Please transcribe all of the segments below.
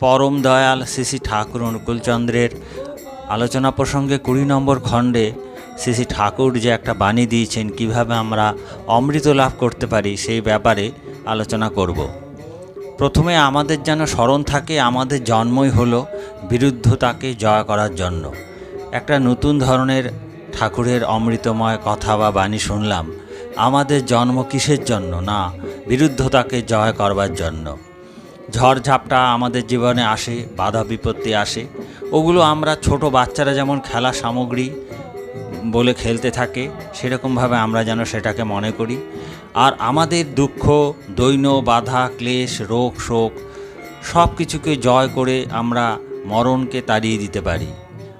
পরম দয়াল শ্রী শ্রী ঠাকুর অনুকূলচন্দ্রের আলোচনা প্রসঙ্গে কুড়ি নম্বর খণ্ডে শ্রী শ্রী ঠাকুর যে একটা বাণী দিয়েছেন, কীভাবে আমরা অমৃত লাভ করতে পারি সেই ব্যাপারে আলোচনা করব। প্রথমে আমাদের যেন স্মরণ থাকে, আমাদের জন্মই হলো বিরুদ্ধতাকে জয় করার জন্য। একটা নতুন ধরনের ঠাকুরের অমৃতময় কথা বা বাণী শুনলাম, আমাদের জন্ম কিসের জন্য? না, বিরুদ্ধতাকে জয় করবার জন্য। ঝড়ঝাপটা আমাদের জীবনে আসে, বাধা বিপত্তি আসে। ওগুলো আমরা ছোট বাচ্চারা যেমন খেলা সামগ্রী বলে খেলতে থাকে, সেরকমভাবে আমরা যেন সেটাকে মনে করি। আর আমাদের দুঃখ দৈন্য বাধা, ক্লেশ, রোগ, শোক সব কিছুকে জয় করে আমরা মরণকে তাড়িয়ে দিতে পারি।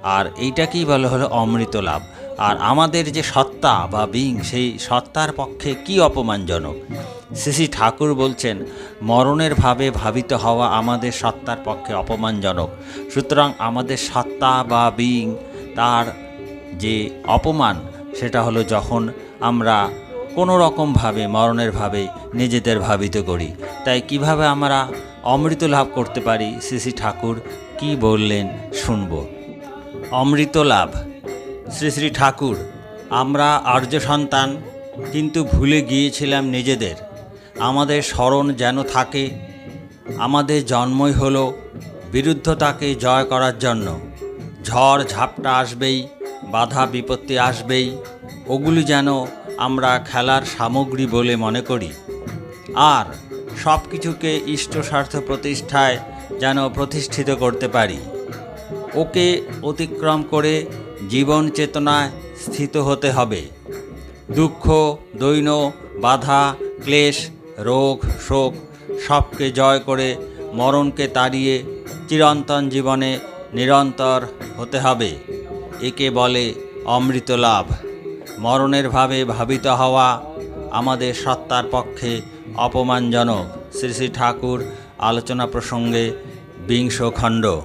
আর এইটাকেই বলা হলো অমৃত লাভ। আর আমাদের যে সত্তা বা বিং সেই সত্তার পক্ষে কি অপমানজনক? শ্রী ঠাকুর বলছেন, মরণের ভাবে ভাবিত হওয়া আমাদের সত্তার পক্ষে অপমানজনক। সুতরাং আমাদের সত্তা বা বিং তার যে অপমান, সেটা হলো যখন আমরা কোনো রকমভাবে মরণের ভাবে নিজেদের ভাবিত করি। তাই কীভাবে আমরা অমৃত লাভ করতে পারি? শ্রী ঠাকুর কি বললেন শুনব। অমৃত লাভ। শ্রী শ্রী ঠাকুর, আমরা আর্য সন্তান, কিন্তু ভুলে গিয়েছিলাম নিজেদের। আমাদের স্মরণ যেন থাকে, আমাদের জন্মই হলো বিরুদ্ধতাকে জয় করার জন্য। ঝড় ঝাপটা আসবেই, বাধা বিপত্তি আসবেই, ওগুলি যেন আমরা খেলার সামগ্রী বলে মনে করি। আর সব কিছুকে ইষ্ট স্বার্থ প্রতিষ্ঠায় যেন প্রতিষ্ঠিত করতে পারি। ওকে অতিক্রম করে জীবন চেতনায় স্থিত হতে হবে। দুঃখ দৈন্য বাধা, ক্লেশ, রোগ, শোক সবকে জয় করে মরণকে তাড়িয়ে চিরন্তন জীবনে নিরন্তর হতে হবে। একে বলে অমৃত লাভ। মরণের ভাবে ভাবিত হওয়া আমাদের সত্তার পক্ষে অপমানজনক। শ্রী শ্রী ঠাকুর আলোচনা প্রসঙ্গে বিংশ খণ্ড।